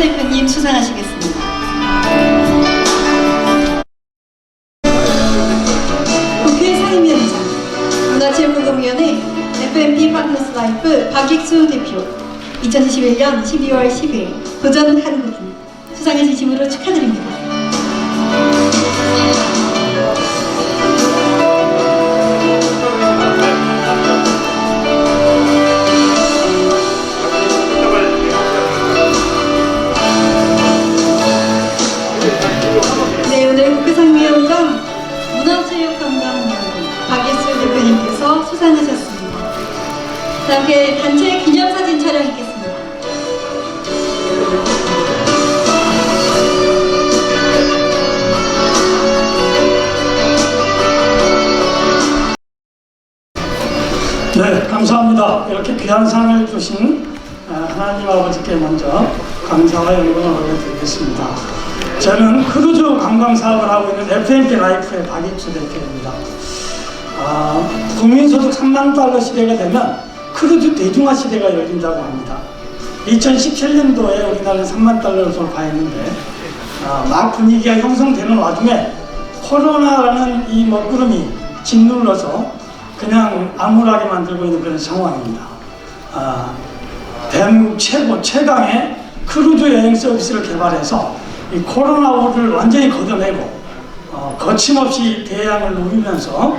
대표님 수상하시겠습니다. 국회 상임위원장, 문화체육관광위원회 FMP 파트너스 라이프 박익수 대표 2021년 12월 10일 도전 한국인 수상의 진심으로 축하드립니다. 수상하셨습니다. 자, 함께 단체 기념사진 촬영 있겠습니다. 네, 감사합니다. 이렇게 귀한 상을 주신 어, 하나님 아버지께 먼저 감사와 영광을 올려드리겠습니다. 저는 크루즈 관광 사업을 하고 있는 FMP 라이프의 박익수 대표입니다. 아, 국민소득 3만 달러 시대가 되면 크루즈 대중화 시대가 열린다고 합니다. 2017년도에 우리나라는 3만 달러를 돌파했는데 아, 막 분위기가 형성되는 와중에 코로나라는 이 먹구름이 짓눌러서 그냥 암울하게 만들고 있는 그런 상황입니다. 아, 대한민국 최고 최강의 크루즈 여행 서비스를 개발해서 이 코로나를 완전히 걷어내고 어, 거침없이 대양을 누리면서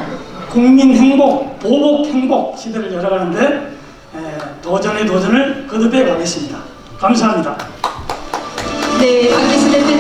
국민 행복, 보복 행복 시대를 열어가는데 에, 도전의 도전을 거듭해 가겠습니다. 감사합니다. 네, 박예술 대표